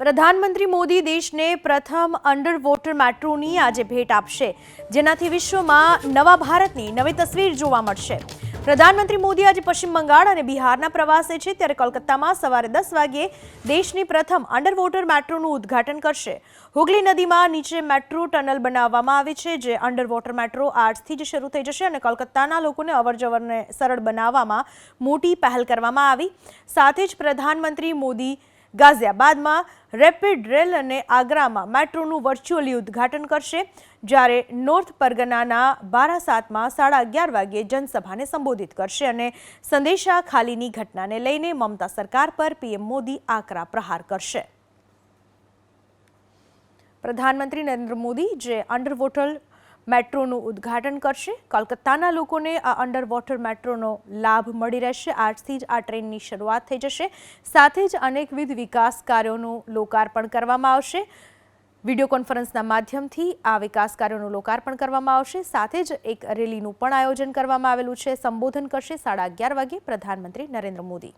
પ્રધાનમંત્રી મોદી દેશને પ્રથમ અંડર વોટર મેટ્રોની આજે ભેટ આપશે. જેનાથી વિશ્વમાં નવા ભારતની નવી તસવીર જોવા મળશે. પ્રધાનમંત્રી મોદી આજે પશ્ચિમ બંગાળ અને બિહારના પ્રવાસે છે, ત્યારે કોલકાતામાં સવારે દસ વાગ્યે દેશની પ્રથમ અંડર વોટર મેટ્રોનું ઉદ્ઘાટન કરશે. હુગલી નદીમાં નીચે મેટ્રો ટનલ બનાવવામાં આવી છે, જે અંડર વોટર મેટ્રો આજથી જ શરૂ થઈ જશે અને કોલકાતાના લોકોને અવરજવરને સરળ બનાવવામાં મોટી પહેલ કરવામાં આવી. સાથે જ પ્રધાનમંત્રી મોદી ગાઝિયાબાદમાં રેપિડ રેલ અને આગ્રામાં મેટ્રોનું વર્ચ્યુઅલી ઉદ્ઘાટન કરશે, જ્યારે નોર્થ પરગનાના બારાસાતમાં સાડા અગિયાર વાગ્યે જનસભાને સંબોધિત કરશે અને સંદેશા ખાલીની ઘટનાને લઈને મમતા સરકાર પર પીએમ મોદી આકરા પ્રહાર કરશે. પ્રધાનમંત્રી નરેન્દ્ર મોદી, જે અંડર વોટર મેટ્રોનું ઉદ્ઘાટન કરશે. કોલકાતાના લોકોને આ અંડર વોટર મેટ્રોનો લાભ મળી રહેશે. આજથી જ આ ટ્રેનની શરૂઆત થઈ જશે. સાથે જ અનેકવિધ વિકાસ કાર્યોનું લોકાર્પણ કરવામાં આવશે. વીડિયો કોન્ફરન્સના માધ્યમથી આ વિકાસ કાર્યોનું લોકાર્પણ કરવામાં આવશે. સાથે જ એક રેલીનું પણ આયોજન કરવામાં આવેલું છે. સંબોધન કરશે સાડા અગિયાર વાગે પ્રધાનમંત્રી નરેન્દ્ર મોદી.